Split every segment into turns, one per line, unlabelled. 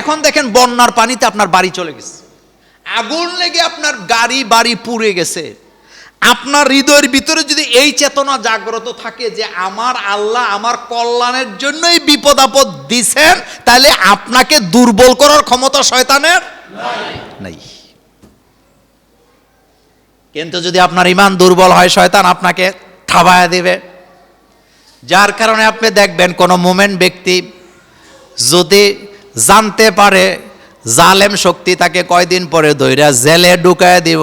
এখন দেখেন বন্যার পানিতে আপনার বাড়ি চলে গেছে। আগুন লেগে আপনার গাড়ি, বাড়ি পুড়ে গেছে। আপনার হৃদয়ের ভিতরে যদি এই চেতনা জাগ্রত থাকে যে আমার আল্লাহ আমার কল্যাণের জন্যই বিপদ আপদ দিছেন, তাহলে আপনাকে দুর্বল করার ক্ষমতা শয়তানের নাই। কিন্তু যদি আপনার ইমান দুর্বল হয়, শয়তান আপনাকে থাবায় দেবে। যার কারণে আপনি দেখবেন কোনো মোমেন্ট ব্যক্তি যদি জানতে পারে, জালেম শক্তি তাকে কয়দিন পরে দইরা জেলে ঢুকায় দিব,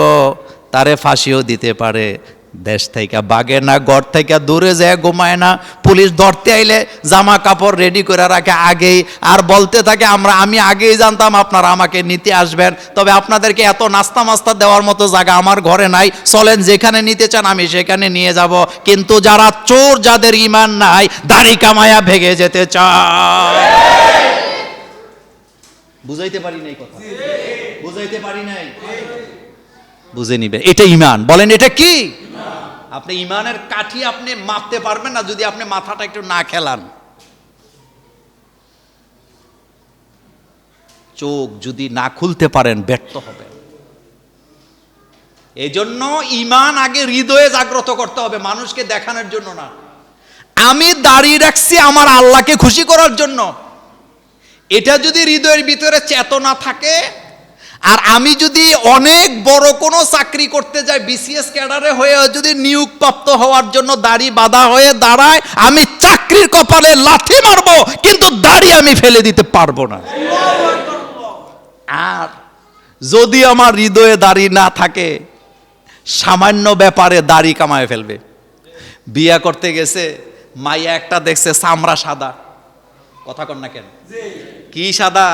তারে ফাঁসিও দিতে পারে। দেশ থেকে বাগে না, ঘর থেকে দূরে যায়, ঘুমায় না। পুলিশ ধরতে আইলে জামা কাপড় রেডি করে রাখে আগেই। আর বলতে থাকে, আমরা, আমি আগেই জানতাম আপনারা আমাকে নিতে আসবেন। তবে আপনাদেরকে এত নাস্তা মাস্তা দেওয়ার মতো জায়গা আমার ঘরে নাই। চলেন, যেখানে নিতে চান আমি সেখানে নিয়ে যাব। কিন্তু যারা চোর, যাদের ইমান নাই, দাড়ি কামায়া ভেগে যেতে চায়। বুঝাইতে পারি নাই কথা। বুঝাইতে পারি নাই। বুঝে নিবে। এটা ইমান বলেন এটা কি? আপনি ইমানের কাঠি আপনি মাপতে পারবেন না যদি আপনি মাথাটা একটু না খেলান। চোখ যদি না খুলতে পারেন ব্যর্থ হবে। এই জন্য ইমান আগে হৃদয়ে জাগ্রত করতে হবে মানুষকে দেখানোর জন্য না। আমি দাঁড়িয়ে রাখছি আমার আল্লাহকে খুশি করার জন্য। এটা যদি হৃদয়ের ভিতরে চেতনা থাকে, আর আমি যদি অনেক বড় কোনো চাকরি করতে যাই বিসিএস ক্যাডারে হয়ে যদি নিয়োগপ্রাপ্ত হওয়ার জন্য দাড়ি বাঁধা হয়ে দাঁড়ায়, আমি চাকরির কপালে লাথি মারবো, কিন্তু দাড়ি আমি ফেলে দিতে পারব না। আর যদি আমার হৃদয়ে দাড়ি না থাকে, সামান্য ব্যাপারে দাড়ি কামায় ফেলবে। বিয়া করতে গেছে, মাইয়া একটা দেখছে চামড়া সাদা। কথা কন না কেন? কি সাদা?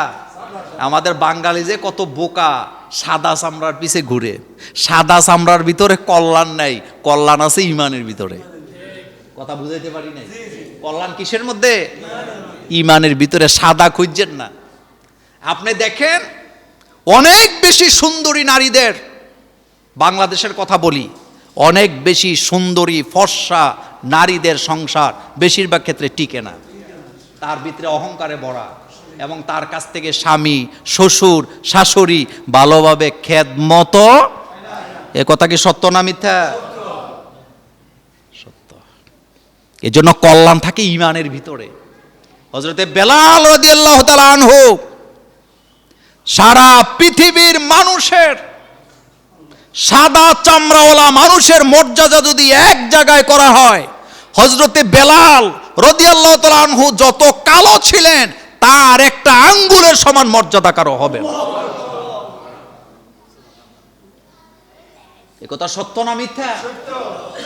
আমাদের বাঙালি যে কত বোকা সাদা চামড়ার পিছে ঘুরে। সাদা চামড়ার ভিতরে কল্যাণ নাই কল্যাণ আছে ইমানের ভিতরে। কথা বুঝাইতে পারি নাই? কল্যাণ কিসের মধ্যে? ইমানের ভিতরে সাদা খুঁজছেন না। আপনি দেখেন অনেক বেশি সুন্দরী নারীদের বাংলাদেশের কথা বলি অনেক বেশি সুন্দরী ফর্সা নারীদের সংসার বেশিরভাগ ক্ষেত্রে টিকে না। তার ভিতরে অহংকারে ভরা এবং তার কাছ থেকে স্বামী, শ্বশুর, শাশুড়ি ভালোভাবে খেদ মতো এ কথা কি সত্য না মিথ্যা? সত্য। এই জন্য কল্যাণ থাকে ইমানের ভিতরে। হজরতে বেলাল রদিয়াল্লাহ আনহু সারা পৃথিবীর মানুষের, সাদা চামড়াওয়ালা মানুষের মর্যাদা যদি এক জায়গায় করা হয় হজরতে বেলাল রদিয়াল্লাহ আনহু যত কালো ছিলেন, তার একটা আঙ্গুলের সমান মর্যাদা কারও হবে না। কথা সত্য না মিথ্যা?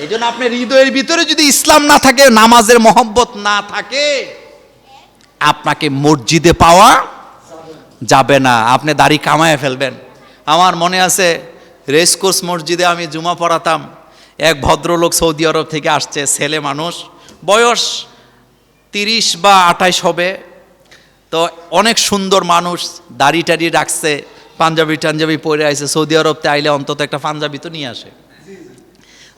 এই জন্য আপনার হৃদয়ের ভিতরে যদি ইসলাম না থাকে, নামাজের মহব্বত না থাকে, আপনাকে মসজিদে পাওয়া যাবে না। আপনি দাড়ি কামায় ফেলবেন। আমার মনে আছে রেসকোর্স মসজিদে আমি জুমা পড়াতাম। এক ভদ্রলোক সৌদি আরব থেকে আসছে, ছেলে মানুষ, বয়স তিরিশ বা আঠাইশ হবে। তো অনেক সুন্দর মানুষ দাড়ি টাড়ি রাখছে, পাঞ্জাবি টাঞ্জাবি পরে আইছে। সৌদি আরবতে আইলে অন্তত একটা পাঞ্জাবি তো নিয়ে আসে।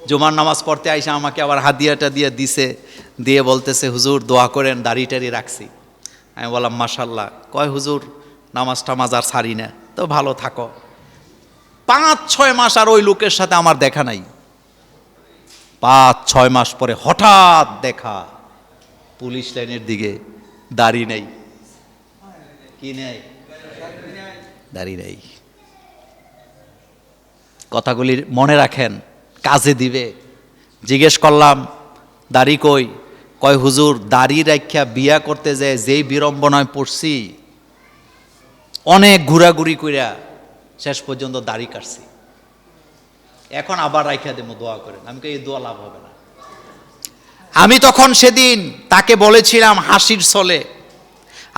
জুমার নামাজ পড়তে আইসে আমাকে আবার হাদিয়াটা দিয়ে দিছে, দিয়ে বলতেছে, হুজুর, দোয়া করেন, দাড়ি টাড়ি রাখছি। আমি বললাম মাসাল্লাহ কয়, হুজুর নামাজ টামাজ আর ছাড়ি না। তো ভালো থাকো। পাঁচ, ছয় মাস আর ওই লোকের সাথে আমার দেখা নাই। পাঁচ, ছয় মাস পরে হঠাৎ দেখা। পুলিশ লাইনের দিকে। দাড়ি নেই। কি নেই? দাড়ি নেই। কথাগুলি মনে রাখেন, কাজে দিবে। জিজ্ঞেস করলাম, দাড়ি কই? কয়, হুজুর, দাড়ি রাখ্যা বিয়া করতে যায়, যেই বিড়ম্বনায় পড়ছি, অনেক ঘোরাঘুরি কইরা শেষ পর্যন্ত দাড়ি কাটছি। এখন আবার রাইখা দেবো, দোয়া করেন। আমি এই দোয়া লাভ হবে না। আমি তখন সেদিন তাকে বলেছিলাম হাসির ছলে।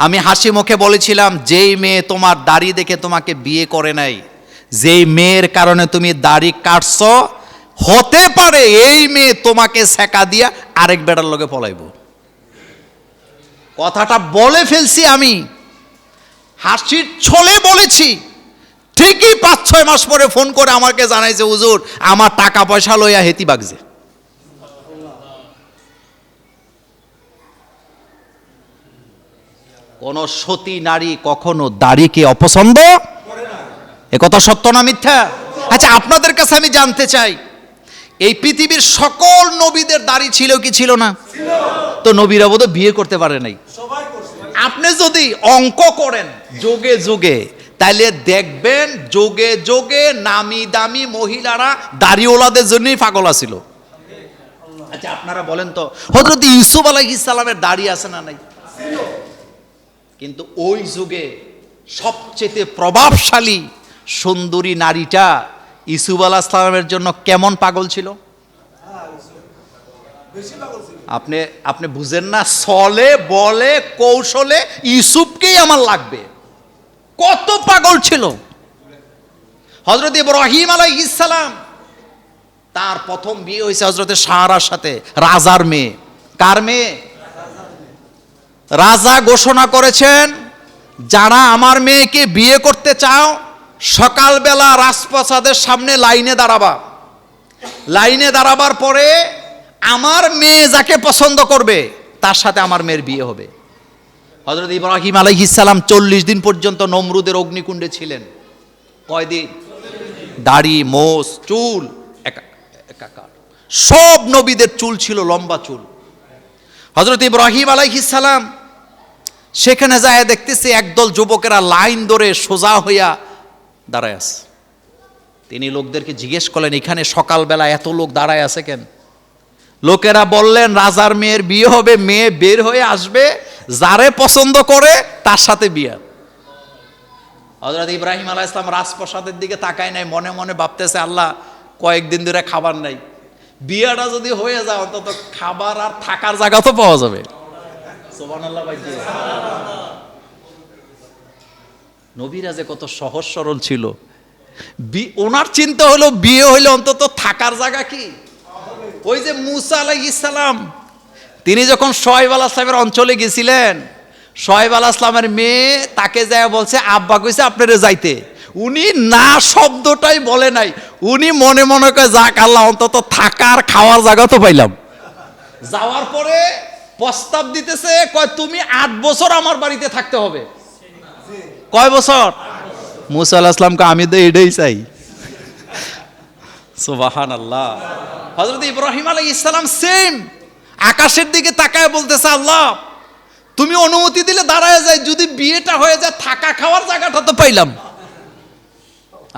আমি হাসি মুখে বলেছিলাম, যেই মেয়ে তোমার দাড়ি দেখে তোমাকে বিয়ে করে নাই, যেই মেয়ের কারণে তুমি দাড়ি কাটছ, হতে পারে এই মেয়ে তোমাকে সেকা দিয়া আরেক বেটার লোকে পলাইব। কথাটা বলে ফেলছি আমি। হাসির ছলে বলেছি। ঠিকই পাঁচ ছয় মাস পরে ফোন করে আমাকে জানাইছে, হুজুর, আমার টাকা পয়সা লইয়া হেতি বাগছে কোন সতী নারী কখনো দাড়িকে অপছন্দ এ কথা সত্য না মিথ্যা? আচ্ছা আপনাদের কাছে আমি জানতে চাই, এই পৃথিবীর সকল নবীদের দাড়ি ছিল কি ছিল না? তো নবীরা বোধ বিয়ে করতে পারে নাই। আপনি যদি অঙ্ক করেন যোগে যোগে তাহলে দেখবেন যোগে যোগে নামি দামি মহিলারা দাড়িওয়ালাদের জন্যই পাগল আছিল আচ্ছা আপনারা বলেন তো হজরত ইউসুফ আলাইহিস সালামের দাড়ি আছে না নাই? কিন্তু ওই যুগে সবচেয়ে প্রভাবশালী সুন্দরী নারীটা ইসুফ আলাহ ইসলামের জন্য কেমন পাগল ছিল? আপনি আপনি বুঝেন না? সলে, বলে, কৌশলে ইউসুফকেই আমার লাগবে। কত পাগল ছিল। হজরত ইব্রাহিম আলাইহিস সালাম, তার প্রথম বিয়ে হয়েছে হজরতের সাহারার সাথে, রাজার মেয়ে। কার মেয়ে? রাজা ঘোষণা করেছেন, যারা আমার মেয়েকে বিয়ে করতে চাও, সকালবেলা রাজপ্রাসাদের সামনে লাইনে দাঁড়াবা। লাইনে দাঁড়াবার পরে আমার মেয়ে যাকে পছন্দ করবে, তার সাথে আমার মেয়ের বিয়ে হবে। হজরত ইব্রাহিম আলাইহিসাল্লাম চল্লিশ দিন পর্যন্ত নমরুদের অগ্নিকুণ্ডে ছিলেন। কয়দিন? দাড়ি, মোষ, চুল, একা- একাকার। সব নবীদের চুল ছিল লম্বা চুল। হজরত ইব্রাহিম আলাইহিসাল্লাম সেখানে যায়, দেখতেছি একদল যুবকেরা লাইন ধরে সোজা হইয়া দাঁড়ায় আছে। তিনি লোকদেরকে জিজ্ঞেস করলেন, এখানে সকালবেলা এত লোক দাঁড়ায় আছে কেন? লোকেরা বললেন, রাজার মেয়ের বিয়ে হবে, মেয়ে বের হয়ে আসবে, যারে পছন্দ করে তার সাথে বিয়ে। হজরত ইব্রাহিম আলাহ ইসলাম রাজপ্রসাদের দিকে তাকায় নাই, মনে মনে ভাবতেছে, আল্লাহ, কয়েকদিন ধরে খাবার নাই। বিয়েটা যদি হয়ে যায়, অন্তত খাবার আর থাকার জায়গা তো পাওয়া যাবে। নবীরা যে কত সহজ সরল ছিল। ওনার চিন্তা হলো বিয়ে হইলে অন্তত থাকার জায়গা কি? ওই যে মুসা আলাই ইসালাম তিনি যখন সোহেব আল আসলামের অঞ্চলে গেছিলেন সোহেব আল আসলামের মেয়ে তাকে যায় বলছে, আব্বা কইছে আপনারা যাইতে। উনি না শব্দটাই বলে নাই। উনি মনে মনে করে যাক আল্লাহ, অন্তত থাকার খাওয়ার জায়গা তো পাইলাম। যাওয়ার পরে প্রস্তাব দিতেছে কয় তুমি আট বছর আমার বাড়িতে থাকতে হবে। কয় বছর? মুসা আল্লাহ আসলামকে আমি তো এটাই চাই। সুবাহান আল্লাহ হজরত ইব্রাহিম আলাই ইসলাম সেম আকাশের দিকে তাকায় বলতেছে আল্লাহ তুমি অনুমতি দিলে দাঁড়ায় যায় যদি বিয়েটা হয়ে যায় থাকা খাওয়ার জায়গাটা তো পাইলাম।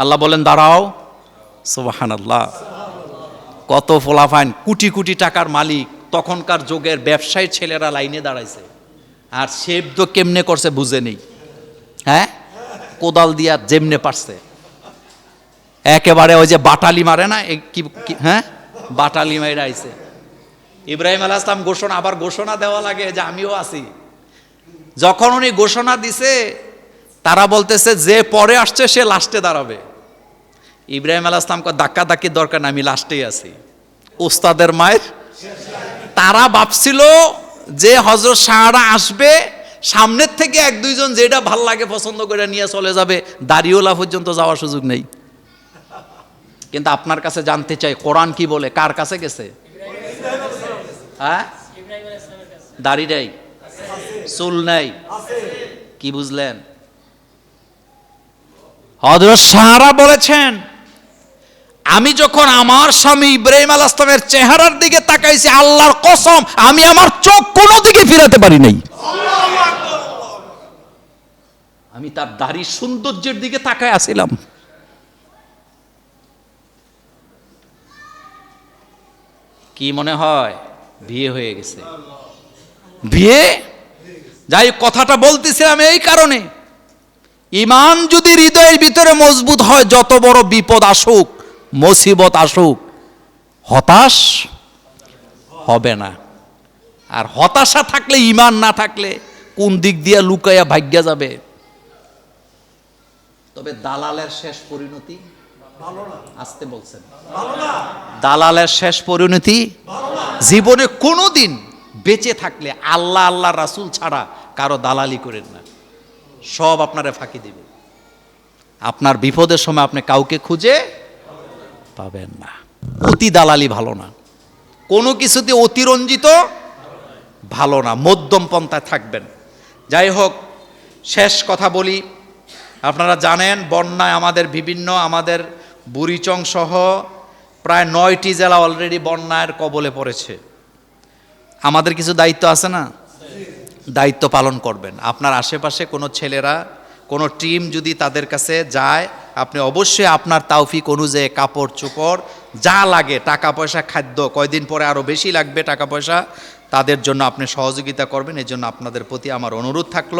আল্লাহ বলেন দাঁড়াও। সুবাহান আল্লাহ কত ফোলাফাইন কোটি কোটি টাকার মালিক। তখনকার যুগের ব্যবসায়ী ছেলেরা লাইনে দাঁড়াইছে। আর সেব তো কেমনে করছে বুঝে নেই। হ্যাঁ? কোদাল দিয়া যেমনে পারছে। একেবারে ওই যে বাটালি মারে না কি হ্যাঁ? বাটালি মাইরা আইছে। ইব্রাহিম আলাহ ইসলাম ঘোষণা আবার ঘোষণা দেওয়া লাগে যে আমিও আছি। যখন উনি ঘোষণা দিছে, তারা বলতেছে, যে পরে আসছে, সে লাস্টে দাঁড়াবে। ইব্রাহিম আলাহ ইসলামকে ধাক্কা ধাক্কির দরকার না আমি লাস্টেই আছি। ওস্তাদের মায়ের তারা ভাবছিল যে হজরত শাহরা আসবে, সামনের থেকে এক দুইজন যেটা ভালো লাগে পছন্দ করে নিয়ে চলে যাবে দাড়িওলা পর্যন্ত যাওয়ার সুযোগ নেই। কিন্তু আপনার কাছে জানতে চাই, কোরআন কি বলে? কার কাছে গেছে? হ্যাঁ? দাড়ি নেই? চুল নেই? কি বুঝলেন? হজরত সাহারা বলেছেন আমি যখন আমার স্বামী ইব্রাহিম আল আসলামের চেহারার দিকে তাকাইছি, আল্লাহর কসম, আমি আমার চোখ কোনো দিকে ফিরাতে পারি নাই। আমি তার দাড়ির সৌন্দর্যের দিকে তাকায় আসিলাম। কি মনে হয়? বিয়ে হয়ে গেছে। বিয়ে? যাই কথাটা বলতেছিলাম এই কারণে। ইমান যদি হৃদয়ের ভিতরে মজবুত হয়, যত বড় বিপদ আসুক মুসিবত আসুক, হতাশ হবে না। আর হতাশা থাকলে, ইমান না থাকলে কোন দিক দিয়ে লুকাইয়া ভাগ্যা যাবে? তবে দালালের শেষ পরিণতি আসতে বলছেন। দালালের শেষ পরিণতি জীবনে কোনোদিন বেঁচে থাকলে আল্লাহ আল্লাহ রাসুল ছাড়া কারও দালালি করেন না। সব আপনারে ফাঁকি দিবে। আপনার বিপদের সময় আপনি কাউকে খুঁজে পাবেন না। অতি দালালি ভালো না। কোনো কিছুতে অতিরঞ্জিত ভালো না। মধ্যম পন্থায় থাকবেন। যাই হোক, শেষ কথা বলি। আপনারা জানেন, বন্যায় আমাদের বিভিন্ন, আমাদের বুড়িচং সহ প্রায় নয়টি জেলা অলরেডি বন্যার কবলে পড়েছে। আমাদের কিছু দায়িত্ব আছে না? দায়িত্ব পালন করবেন। আপনার আশেপাশে কোনো ছেলেরা, কোনো টিম যদি তাদের কাছে যায় আপনি অবশ্যই আপনার তাওফিক অনুযায়ী কাপড়, চোপড়, যা লাগে, টাকা পয়সা, খাদ্য, কয়দিন পরে আরও বেশি লাগবে টাকা পয়সা, তাদের জন্য আপনি সহযোগিতা করবেন এই জন্য আপনাদের প্রতি আমার অনুরোধ থাকল।